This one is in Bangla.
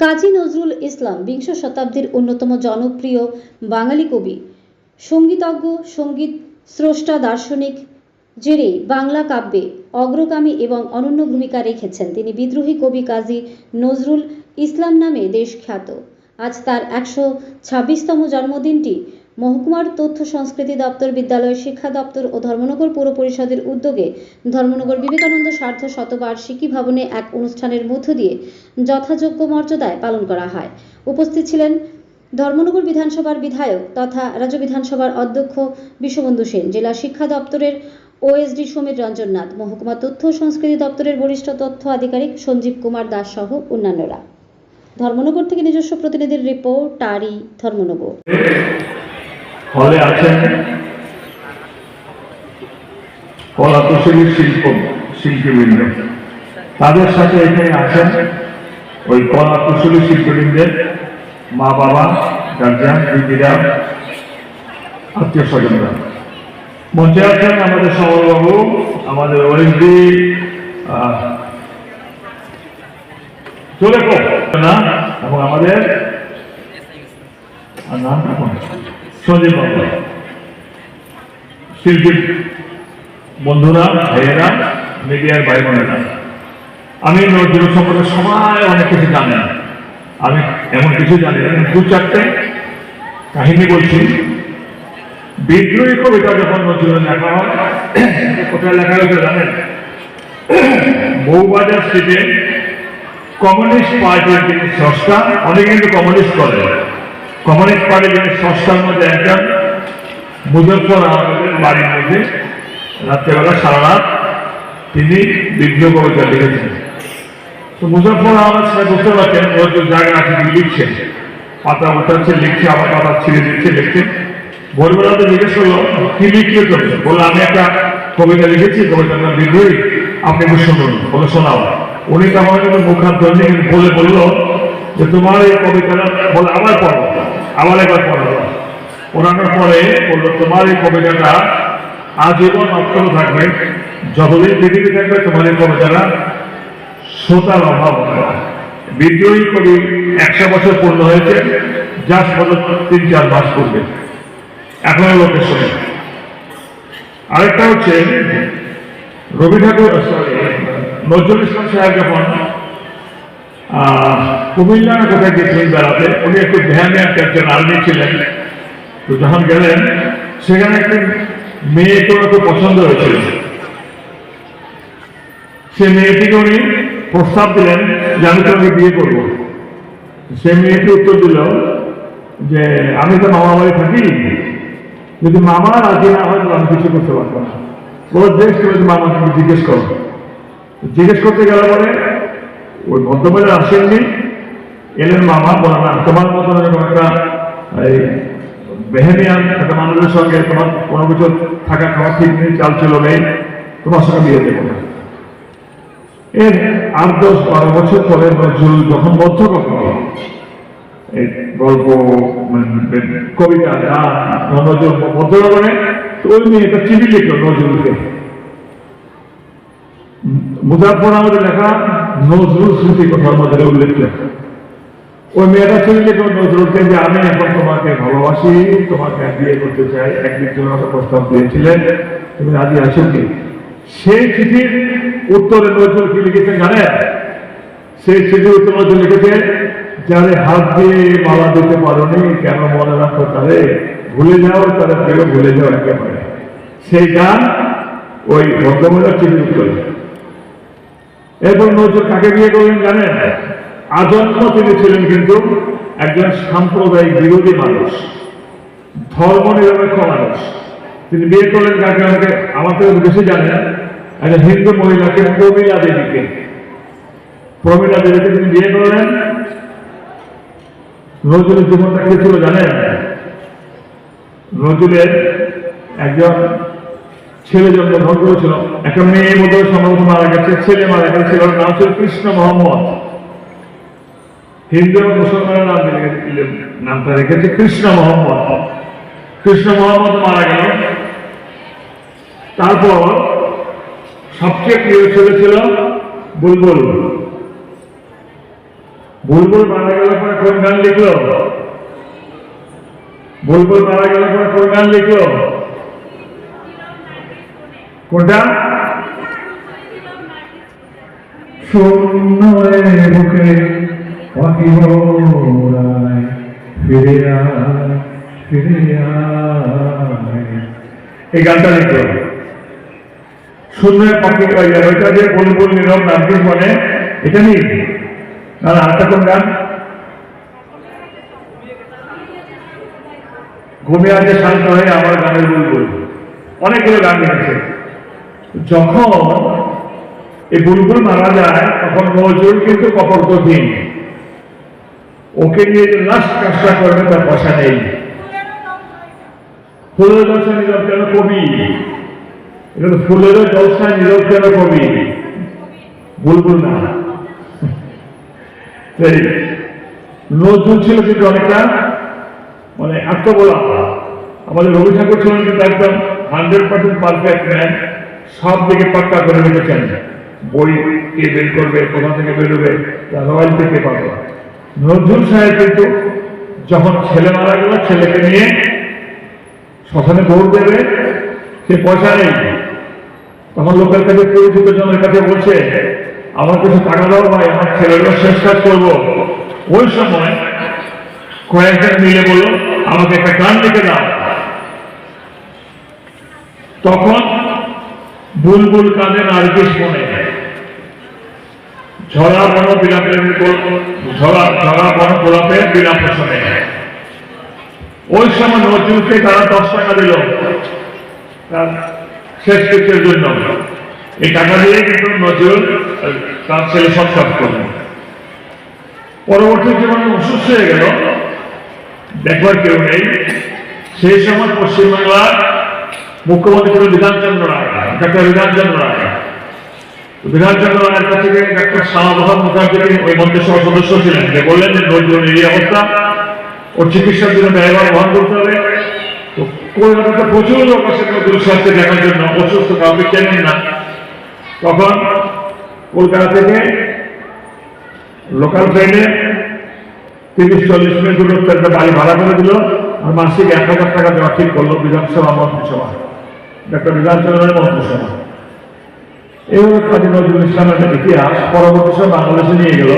কাজী নজরুল ইসলাম বিংশ শতাব্দীর অন্যতম জনপ্রিয় বাঙালি কবি। সঙ্গীতজ্ঞ, সংগীত স্রষ্টা, দার্শনিক জেরে বাংলা কাব্যে অগ্রগামী এবং অনন্য ভূমিকা রেখেছেন। তিনি বিদ্রোহী কবি কাজী নজরুল ইসলাম নামে দেশখ্যাত। আজ তার একশো ছাব্বিশতম জন্মদিনটি মহকুমার তথ্য সংস্কৃতি দপ্তর, বিদ্যালয়, শিক্ষা দপ্তর ও ধর্মনগর পৌর পরিষদের উদ্যোগে ধর্মনগর বিবেকানন্দ স্বার্থ শতবার্ষিকী ভবনে এক অনুষ্ঠানের মধ্য দিয়ে যথাযোগ্য মর্যাদায় পালন করা হয়। উপস্থিত ছিলেন ধর্মনগর বিধানসভার বিধায়ক তথা রাজ্য বিধানসভার অধ্যক্ষ বিশ্ববন্ধু সেন, জেলা শিক্ষা দপ্তরের ওএসডি সমীর রঞ্জন নাথ, মহকুমা তথ্য সংস্কৃতি দপ্তরের বরিষ্ঠ তথ্য আধিকারিক সঞ্জীব কুমার দাস সহ অন্যান্যরা। ধর্মনগর থেকে নিজস্ব প্রতিনিধির রিপোর্ট, টারি, ধর্মনগর। হলে আছেন কলা কুশলী শিল্প, শিল্পীবৃন্দ। তাদের সাথে এখানে আছেন ওই কলা কুশলী শিল্পীবৃন্দের মা বাবা, গার্জিয়ান, দিদিরা আত্মীয় স্বজনরা মঞ্চে আছেন আমাদের সমরবাবু আমাদের ওএসডি চলে না, এবং আমাদের নাম সঞ্জীব বাবু। শিল্পী বন্ধুরা, ভাইয়েরা, মিডিয়ার ভাই বোনেরা আমি নজরুল সম্পর্কে সবাই অনেক কিছু জানেন আমি এমন কিছু জানি না দু চারটে কাহিনী বলছি। বিদ্রোহী কবিতা যখন নজরুল লেখা হয়, কোথায় লেখা হয়েছে জানেন? বউবাজার স্ট্রিটে কমিউনিস্ট পার্টির যিনি স্রষ্টা অনেকে কিন্তু কমিউনিস্ট করে কমিউনিস্ট যিনি স্রষ্টার মধ্যে একজন মুজফর আহমেদের বাড়ির মধ্যে। রাত্রেবেলা সারা রাত তিনি বিদ্রোহ কবিতা লিখেছেন। তো মুজফর আহমেদ সাহেব বুঝতে পারছেন নজরুল জায়গা আছে তিনি লিখছেন। পাতা উঠাচ্ছে, লিখছে, আবার পাতা ছিঁড়ে দিচ্ছে, লিখছে। ভোরবেলাতে জিজ্ঞেস করল, কি লিখলে তুমি বলল, আমি একটা কবিতা লিখেছি, কবিতার নাম বিদ্রোহী। আপনি একটু শুনুন, বলে, শোনাও। উনি কিন্তু মুখার ধরলে বলে বলল যে, তোমার এই কবিতাটা বলে, আবার পড়ো। আবার একবার পড়ো পড়ানোর পরে বলল, তোমার এই কবিতাটা আজীবন অক্ষর থাকবে। যতদিন পৃথিবী থাকবে, তোমার এই কবিতাটা শ্রোতার অভাব বিদ্রোহী কবি একশো বছর পূর্ণ হয়েছে, যার বছর তিন চার মাস করবে এখনও লোকের শোনে আরেকটা হচ্ছে রবি ঠাকুর নজরুল ইসলাম সাহেব যখন আহ, কুমিল্লা না কোথায় গেছিলেন বেড়াতে উনি একটু ভ্যানে একজন আর্মি ছিলেন। তো যখন গেলেন সেখানে একটি মেয়েকে ওনার খুব পছন্দ হয়েছিল। সে মেয়েটিকে উনি প্রস্তাব দিলেন যে আমি তোমাকে বিয়ে করব। সে মেয়েটি উত্তর দিল যে আমি তো মামা বাড়ি থাকি। যদি মামা রাজি না হয় আমি কিছু করতে পারব না। বলো দেশ তুমি মামাকে জিজ্ঞেস করো। জিজ্ঞেস করতে গেলে পরে ওই ভদ্রমহিলা আসেননি। এলেন মামা বলে তোমার মতন এরকম একটা এই বেহেনিয়ান একটা মানুষের সঙ্গে তোমার কোনো কিছু থাকা খাওয়া ঠিক নেই চাল ছিল নেই তোমার সঙ্গে বিয়ে দেবো না। এর আট দশ বারো বছর পরে নজরুল যখন মধ্য কথা এই গল্প মানে, কবিতা গান নজরুল তো ওই মেয়েটা চিঠি লিখলো নজরুলকে। মুজাফর আমাদের লেখা নজরুল স্মৃতি কথার মধ্যে উল্লেখ লেখা। ওই মেয়েটা চিঠি লিখলো নজরুলকে যে আমি এখন তোমাকে ভালোবাসি, তোমাকে বিয়ে করতে চাই? একদিন তুমি আমাকে প্রস্তাব দিয়েছিলেন তুমি রাজি আছো কি? সেই চিঠির উত্তরে নজরুল কি লিখেছেন জানেন? সেই চিঠির উত্তর নজরুল লিখেছেন যারে হাত দিয়ে মালা দিতে পারোনি, কেন মনে রাখো তারে? ভুলে যাও, তারা কেউ ভুলে যাও একেবারে। সেই গান ওই ভদ্রমহিলার চিঠির উত্তরে। এরপর নজরুল কাকে বিয়ে করলেন জানেন? আজন্ম তিনি ছিলেন কিন্তু একজন সাম্প্রদায়িক বিরোধী মানুষ, ধর্ম নিরপেক্ষ মানুষ। তিনি বিয়ে করলেন কাকে? আমাকে আমার বেশি জানেন একজন হিন্দু মহিলাকে, প্রমীলা দেবীকে। প্রমীলা দেবীকে তিনি বিয়ে করলেন। নজরুলের জীবনটা কি ছিল জানেন? নজরুলের একজন ছেলে জন্মগ্রহণ করেছিল। একটা মেয়ে মতো সম্ভবত মারা গেছে, ছেলে মারা গেছে। নাম ছিল কৃষ্ণ মোহাম্মদ। হিন্দু এবং মুসলমানের নাম নামটা রেখেছে কৃষ্ণ মোহাম্মদ। কৃষ্ণ মোহাম্মদ মারা গেল। তারপর সবচেয়ে প্রিয় ছেলে ছিল বুলবুল। বুলবুল মারা গেল পরে কোন গান লিখলো? বুলবুল মারা গেল পরে কোন গান লিখলো? কোনটা? শূন্য পাখি এই গানটা লিখলো শূন্য পাখি ওইটা যে বুলবুল নীরব এটা নেই না আরেকটা কোন গান? ঘুমিয়ে আছে শান্ত হয়ে আমার গানের বুলবুল। অনেকগুলো গান লিখেছে। যখন এই বুলবুল মারা যায়, তখন নজরুল কিন্তু কপরদীন ওকে নিয়ে যে লাস্ট কাজটা করবে, তার পয়সা নেই। ফুলের জলসা নীরব কেন কবি? এটা ফুলের জলসা নীরব কেন কবি? বুলবুল না। নজরুল ছিল কিন্তু অনেকটা মানে আত্মবলা। আমাদের রবি ঠাকুর ছিলেন কিন্তু একদম হান্ড্রেড পার্সেন্ট পারফেক্ট ম্যান সব দিকে পাক্কা করে রেখেছেন। বই কে বের করবে, কোথা থেকে বেরোবে রয়্যাল থেকে পাবে। নজরুল সাহেব কিন্তু যখন ছেলে মারা গেল, ছেলেকে নিয়ে শ্মশানে ভোট দেবে, সে পয়সা নেই। তখন লোকের কাছে পরিচিত জনের কাছে বলছে, আমার কিছু টাকা দাও ভাই, আমার ছেলেরা শেষ কাজ করব। ওই সময় কয়েকজন মিলে বলল, আমাকে একটা গান লিখে দাও। তখন বুলবুল কাঁদে নার্গিস মনে ঝরা বন বিলাপের ঝরা ঝরা বন গোলাপের বিলাপ শোনে ওই সময় নজরুলকে তারা দশ টাকা দিল। তার শেষ কৃত্যের জন্য। এই টাকা দিয়ে কিন্তু নজরুল, তার ছেলে সব কাজ করলেন পরবর্তী জীবনে অসুস্থ হয়ে গেল। দেখবার কেউ নেই। সেই সময় পশ্চিমবাংলার মুখ্যমন্ত্রী ছিল বিধানচন্দ্র রায়, ডাক্তার বিধানচন্দ্র রায়। বিধানচন্দ্র কাছে গিয়ে ডাক্তার শ্যামাপ্রসাদ মুখার্জি ওই মন্ত্রিসভার সদস্য ছিলেন। যে বললেন বহন তো থেকে লোকাল ট্রেনে তিরিশ, চল্লিশ মিনিট দূরত্ব একটা বাড়ি ভাড়া করে দিল। আর মাসিক এক হাজার টাকা দেওয়া ঠিক করল বিধানসভা মন্ত্রিসভা। ডাক্তার বিধানচন্দ্রের মন্ত্রিসভা। এইভাবে কাজী নজরুল ইসলামের ইতিহাস পরবর্তী সময় বাংলাদেশে নিয়ে গেল।